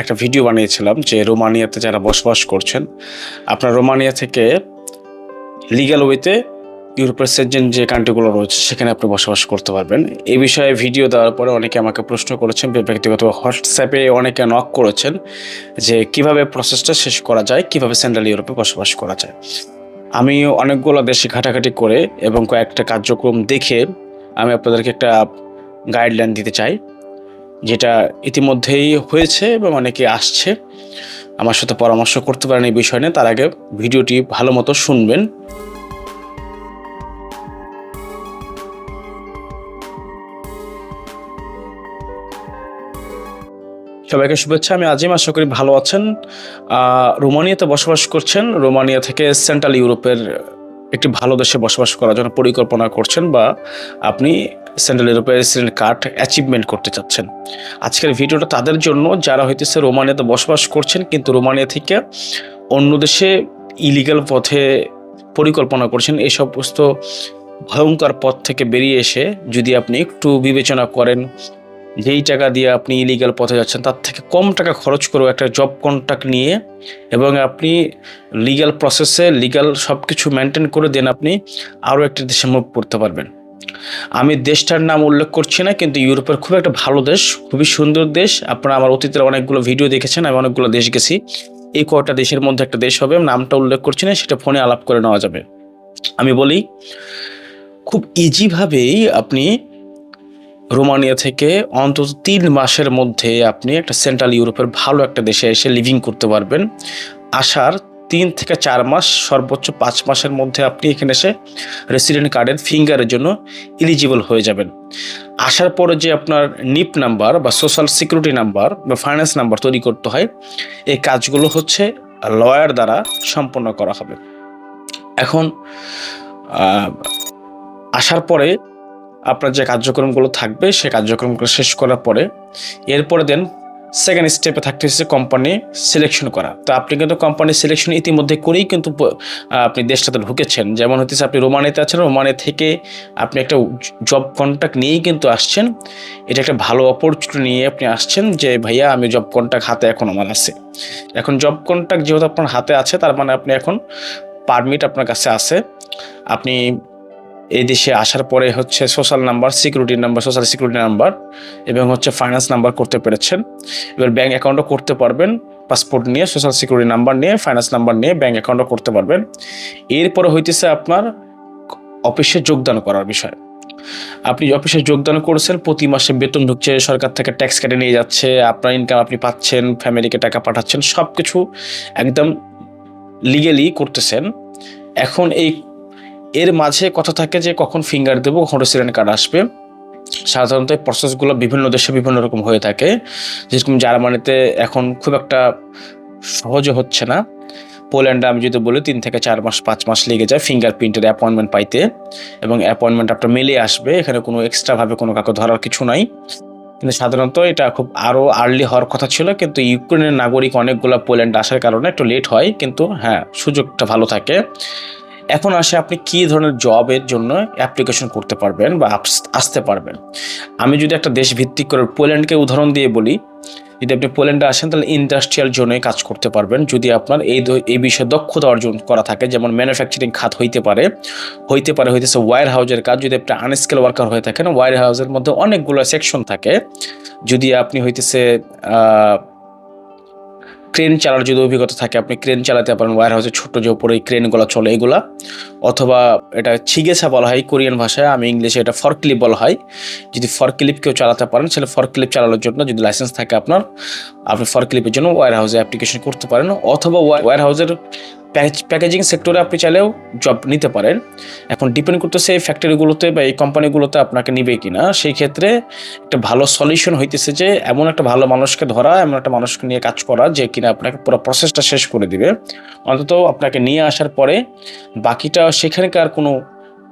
একটা ভিডিও বানিয়েছিলাম যে রোমানিয়াতে যারা বসবাস করছেন, আপনার রোমানিয়া থেকে লিগ্যাল ওয়েতে ইউরোপের সেজেন যে কান্ট্রিগুলো রয়েছে, সেখানে আপনি বসবাস করতে পারবেন। এই বিষয়ে ভিডিও দেওয়ার পরে অনেকে আমাকে প্রশ্ন করেছেন, ব্যক্তিগত হোয়াটসঅ্যাপে অনেকে নক করেছেন যে কীভাবে প্রসেসটা শেষ করা যায়, কীভাবে সেন্ট্রাল ইউরোপে বসবাস করা যায়। আমি অনেকগুলো দেশে ঘাটাঘাটি করে এবং কয়েকটা কার্যক্রম দেখে আমি আপনাদেরকে একটা গাইডলাইন দিতে চাই। যেটা ইতিমধ্যেই হয়েছে এবং অনেকে আসছে, আমার সাথে পরামর্শ করতে পারেন এই বিষয় নিয়ে, তার আগে ভিডিওটি ভালো মতো শুনবেন। সবাইকে শুভেচ্ছা, আমি আজিম, আশা করি ভালো আছেন। রোমানিয়াতে বসবাস করছেন, রোমানিয়া থেকে সেন্ট্রাল ইউরোপের একটি ভালো দেশে বসবাস করার জন্য পরিকল্পনা করছেন বা আপনি সেন্ট্রাল ইউরোপের রেসিডেন্ট কার্ড অ্যাচিভমেন্ট করতে চাচ্ছেন। আজকের ভিডিওটা তাদের জন্য, যারা হইতেছে রোমানিয়াতে বসবাস করছেন কিন্তু রোমানিয়া থেকে অন্য দেশে ইলিগাল পথে পরিকল্পনা করছেন এই সমস্ত ভয়ঙ্কর পথ থেকে বেরিয়ে এসে যদি আপনি একটু বিবেচনা করেন যেই টাকা দিয়ে আপনি ইলিগাল পথে যাচ্ছেন, তার থেকে কম টাকা খরচ করেও একটা জব কন্ট্যাক্ট নিয়ে এবং আপনি লিগ্যাল প্রসেসে লিগ্যাল সব কিছু মেনটেন করে দেন, আপনি আরও একটা দেশে মুভ করতে পারবেন। আমি দেশটার নাম উল্লেখ করছি না, কিন্তু ইউরোপের খুব একটা ভালো দেশ, খুবই সুন্দর দেশ। আপনারা আমার অতীতের অনেকগুলো ভিডিও দেখেছেন, আমি অনেকগুলো দেশ গেছি। এই কয়টা দেশের মধ্যে একটা দেশ হবে নামটা উল্লেখ করছি না, সেটা ফোনে আলাপ করে নেওয়া যাবে। আমি বলি, খুব ইজিভাবেই আপনি রোমানিয়া থেকে অন্তত তিন মাসের মধ্যে আপনি একটা সেন্ট্রাল ইউরোপের ভালো একটা দেশে এসে লিভিং করতে পারবেন। আসার তিন থেকে চার মাস, সর্বোচ্চ পাঁচ মাসের মধ্যে আপনি এখানে এসে রেসিডেন্ট কার্ডের ফিঙ্গারের জন্য এলিজিবল হয়ে যাবেন। আসার পরে যে আপনার নিপ নাম্বার বা সোশ্যাল সিকিউরিটি নাম্বার বা ফাইন্যান্স নাম্বার তৈরি করতে হয়, এই কাজগুলো হচ্ছে লয়ার দ্বারা সম্পন্ন করা হবে। এখন আসার পরে আপনার যে কার্যক্রমগুলো থাকবে সেই কার্যক্রমগুলো শেষ করার পরে, এরপরে দেন সেকেন্ড স্টেপে থাকতে হচ্ছে কোম্পানি সিলেকশন করা। তো আপনি কিন্তু কোম্পানি সিলেকশন ইতিমধ্যে করেই কিন্তু আপনি দেশটাতে ঢুকেছেন। যেমন হচ্ছে আপনি রোমানিতে আছেন রোমানি থেকে আপনি একটা জব কন্ট্যাক্ট নিয়েই কিন্তু আসছেন। এটা একটা ভালো অপরচুনিটি নিয়ে আপনি আসছেন যে, ভাইয়া, আমি জব কন্ট্যাক্ট হাতে এখন আমার আছে। এখন জব কন্ট্যাক্ট যেহেতু আপনার হাতে আছে, তার মানে আপনি এখন পারমিট আপনার কাছে আছে। আপনি এই দেশে আসার পরে হচ্ছে social number security number social security number এবং হচ্ছে ফাইন্যান্স নাম্বার করতে পেরেছেন। এবার ব্যাঙ্ক অ্যাকাউন্টও করতে পারবেন। পাসপোর্ট নিয়ে সোশ্যাল সিকিউরিটি নাম্বার নিয়ে ফাইন্যান্স নাম্বার নিয়ে ব্যাঙ্ক অ্যাকাউন্টও করতে পারবেন। এরপরে হইতেছে আপনার অফিসে যোগদান করার বিষয়। আপনি অফিসে যোগদান করেছেন, প্রতি মাসে বেতন ঢুকছে, সরকার থেকে ট্যাক্স কেটে নিয়ে যাচ্ছে, আপনার ইনকাম আপনি পাচ্ছেন ফ্যামিলিকে টাকা পাঠাচ্ছেন সব কিছু একদম লিগেলি করতেছেন। এখন এই এর মাঝে কথা থাকে যে কখন ফিঙ্গার দেবো, কখন রেসিডেন্ট কার্ড আসবে। সাধারণত এই প্রসেসগুলো বিভিন্ন দেশে বিভিন্ন রকম হয়ে থাকে। যেরকম জার্মানিতে এখন খুব একটা সহজে হচ্ছে না। পোল্যান্ডে আমি যদি বলি, তিন থেকে চার মাস, পাঁচ মাস লেগে যায় ফিঙ্গারপ্রিন্টের অ্যাপয়েন্টমেন্ট পাইতে। এবং অ্যাপয়েন্টমেন্ট আপনার মেলে আসবে, এখানে কোনো এক্সট্রাভাবে কোনো কাউকে ধরার কিছু নাই। কিন্তু সাধারণত এটা খুব আরও আর্লি হওয়ার কথা ছিল, কিন্তু ইউক্রেনের নাগরিক অনেকগুলো পোল্যান্ড আসার কারণে একটু লেট হয়, কিন্তু হ্যাঁ সুযোগটা ভালো থাকে। এখন আসে আপনি কী ধরনের জবের জন্য অ্যাপ্লিকেশন করতে পারবেন বা আস- আসতে পারবেন? আমি যদি একটা দেশ ভিত্তিক করে পোল্যান্ডকে উদাহরণ দিয়ে বলি, যদি আপনি পোল্যান্ডে আসেন তাহলে ইন্ডাস্ট্রিয়াল জোনে কাজ করতে পারবেন। যদি আপনার এই এই বিষয়ে দক্ষতা অর্জন করা থাকে, যেমন ম্যানুফ্যাকচারিং খাত হইতে পারে হইতে পারে হইতেছে ওয়ার হাউজের কাজ। যদি আপনি আনস্কেল ওয়ার্কার হয়ে থাকেন ওয়ার হাউসের মধ্যে অনেকগুলো সেকশন থাকে। যদি আপনি হইতেছে ক্রেন চালার যদি অভিজ্ঞতা থাকে, আপনি ক্রেন চালাতে পারেন ওয়ার হাউসে ছোটো যে ওপরে ক্রেনগুলো চলে এগুলা, অথবা এটা ছিগেছা বলা হয়, কোরিয়ান ভাষায় আমি ইংলিশে এটা ফরক্লিপ বলা হয়। যদি ফরক্লিপ কেউ চালাতে পারেন সেটা ফরক্লিপ চালানোর জন্য যদি লাইসেন্স থাকে আপনার, আপনি ফরক্লিপের জন্য ওয়ার হাউসে অ্যাপ্লিকেশন করতে পারেন, অথবা ওয়ার হাউসের প্যাকেজিং সেক্টরে আপনি চাইলেও জব নিতে পারেন। এখন ডিপেন্ড করতেছে এই ফ্যাক্টরিগুলোতে বা এই কোম্পানিগুলোতে আপনাকে নিবে কিনা। সেই ক্ষেত্রে একটা ভালো সলিউশন হইতেছে যে, এমন একটা ভালো মানুষকে ধরা, এমন একটা মানুষকে নিয়ে কাজ করা যে কিনা আপনাকে পুরো প্রসেসটা শেষ করে দিবে। অন্তত আপনাকে নিয়ে আসার পরে বাকিটা সেখানকার কোনো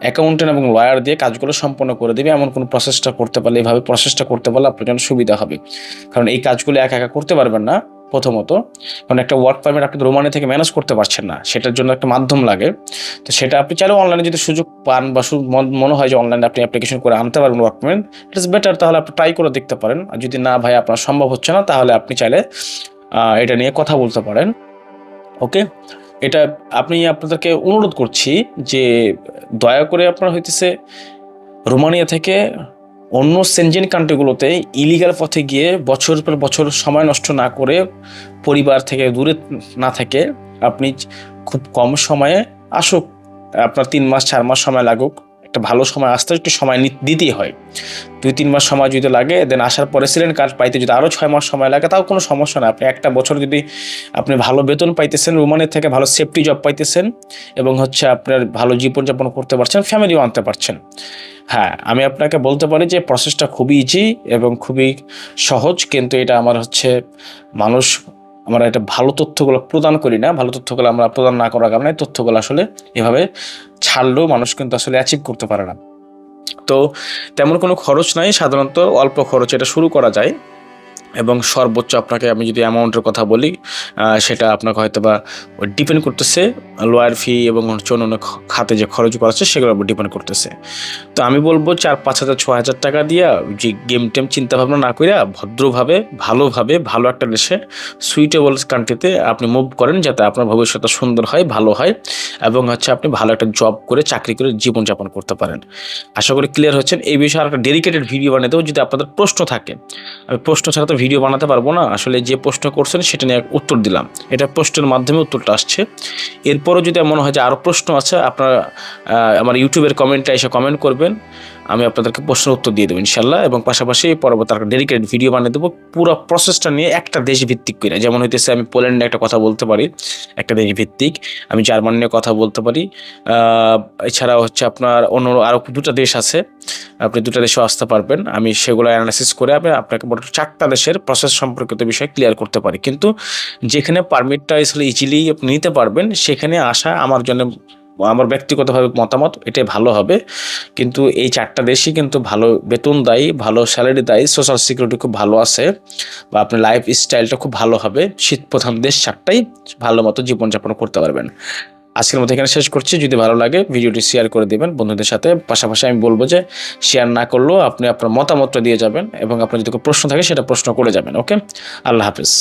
অ্যাকাউন্টেন্ট এবং লয়ার দিয়ে কাজগুলো সম্পন্ন করে দেবে। এমন কোনো প্রসেসটা করতে পারলে এইভাবে প্রসেসটা করতে পারলে আপনার জন্য সুবিধা হবে। কারণ এই কাজগুলো একা একা করতে পারবেন না। প্রথমত, কারণ একটা ওয়ার্ক পারমিট আপনি রোমানিয়া থেকে ম্যানেজ করতে পারছেন না, সেটার জন্য একটা মাধ্যম লাগে। তো সেটা আপনি চাইলেও অনলাইনে যদি সুযোগ পান বা মন- মনে হয় যে অনলাইনে আপনি অ্যাপ্লিকেশন করে আনতে পারবেন work permit it is better তাহলে আপনি ট্রাই করে দেখতে পারেন। আর যদি না ভাই আপনার সম্ভব হচ্ছে না, তাহলে আপনি চাইলে এটা নিয়ে কথা বলতে পারেন। ওকে এটা আপনি আপনাদেরকে অনুরোধ করছি যে দয়া করে আপনার হইতেছে রোমানিয়া থেকে অন্য সেনজেন কান্ট্রিগুলোতে ইলিগাল পথে গিয়ে বছর পর বছর সময় নষ্ট না করে পরিবার থেকে দূরে না থেকে আপনি খুব কম সময়ে আসুক, আপনার তিন মাস, চার মাস সময় লাগুক। একটা ভালো সময় আসতে একটু সময় দিতেই হয়। দুই, তিন মাস সময় যদি লাগে দেন আসার পরে সিলেন্ট কার্ড পাইতে যদি আরও ছয় মাস সময় লাগে, তাও কোনো সমস্যা না আপনি একটা বছর যদি আপনি ভালো বেতন পাইতেছেন রোমানের থেকে ভালো সেফটি জব পাইতেছেন এবং হচ্ছে আপনার ভালো জীবনযাপন করতে পারছেন ফ্যামিলিও আনতে পারছেন। হ্যাঁ আমি আপনাকে বলতে পারি যে প্রসেসটা খুবই ইজি এবং খুবই সহজ, কিন্তু এটা আমার হচ্ছে মানুষ আমরা এটা ভালো তথ্যগুলো প্রদান করি না, ভালো তথ্যগুলো আমরা প্রদান না করার কারণে তথ্যগুলো আসলে এভাবে ছাড়লেও মানুষ কিন্তু আসলে অ্যাচিভ করতে পারে না। তো তেমন কোনো খরচ নাই, সাধারণত অল্প খরচে এটা শুরু করা যায়। এবং সর্বোচ্চ আপনাকে আমি যদি অ্যামাউন্টের কথা বলি সেটা আপনাকে হয়তো বা ডিপেন্ড করতেছে, লয়ার ফি এবং হচ্ছে অন্যান্য খ- খাতে যে খরচ করা আছে সেগুলোর ডিপেন্ড করতেছে। তো আমি বলব চার, পাঁচ হাজার, ছ হাজার টাকা দিয়া যে গেম টেম চিন্তা ভাবনা না করিয়া ভদ্রভাবে, ভালোভাবে, ভালো একটা দেশে সুইটেবল কান্ট্রিতে আপনি মুভ করেন যাতে আপনার ভবিষ্যৎটা সুন্দর হয়, ভালো হয় এবং হচ্ছে আপনি ভালো একটা জব করে, চাকরি করে জীবনযাপন করতে পারেন। আশা করি ক্লিয়ার হচ্ছেন এই বিষয়ে আর একটা ডেডিকেটেড ভিডিও বানিয়ে দেবো। যদি আপনাদের প্রশ্ন থাকে, আমি প্রশ্ন ছাড়া তো ভিডিও বানাতে পারব না। আসলে যে প্রশ্ন করছেন সেটা নিয়ে উত্তর দিলাম। এটা প্রশ্নের মাধ্যমে উত্তরটা আসছে। এরপরও যদি মনে হয় যে আরও প্রশ্ন আছে, আপনারা আমার ইউটিউবের কমেন্টটা এসে কমেন্ট করবেন। আমি আপনাদেরকে প্রশ্নের উত্তর দিয়ে দেবো ইনশাল্লাহ এবং পাশাপাশি পরবর্তী একটা ডেডিকেটেড ভিডিও বানিয়ে দেবো। পুরো প্রসেসটা নিয়ে একটা দেশ ভিত্তিক করে। যেমন হইতেছে আমি পোল্যান্ডে একটা কথা বলতে পারি একটা দেশ ভিত্তিক আমি জার্মান নিয়ে কথা বলতে পারি। আহ, এছাড়াও হচ্ছে আপনার অন্য আরও দুটো দেশ আছে। আপনি দুটো দেশেও আসতে পারবেন। আমি সেগুলো অ্যানালাইসিস করে আমি আপনাকে মোটামুটি চারটা দেশের প্রসেস সম্পর্কিত বিষয় ক্লিয়ার করতে পারি। কিন্তু যেখানে পারমিটটা আসলে ইজিলি আপনি নিতে পারবেন সেখানে আসা আমার জন্য আমার ব্যক্তিগতভাবে মতামত, এটাই ভালো হবে। কিন্তু এই চারটা দেশই কিন্তু ভালো বেতন দেয়, ভালো স্যালারি দেয় সোশ্যাল সিকিউরিটি খুব ভালো আছে বা আপনার লাইফ স্টাইলটা খুব ভালো হবে। শীত প্রধান দেশ চারটাই ভালো মতো জীবনযাপন করতে পারবেন। আজকের মতো এখানে শেষ করছি। যদি ভালো লাগে ভিডিওটি শেয়ার করে দেবেন বন্ধুদের সাথে। পাশাপাশি আমি বলব যে শেয়ার না করলেও আপনি আপনার মতামতটা দিয়ে যাবেন এবং আপনার যদি কোনো প্রশ্ন থাকে সেটা প্রশ্ন করে যাবেন ওকে আল্লাহ হাফিজ।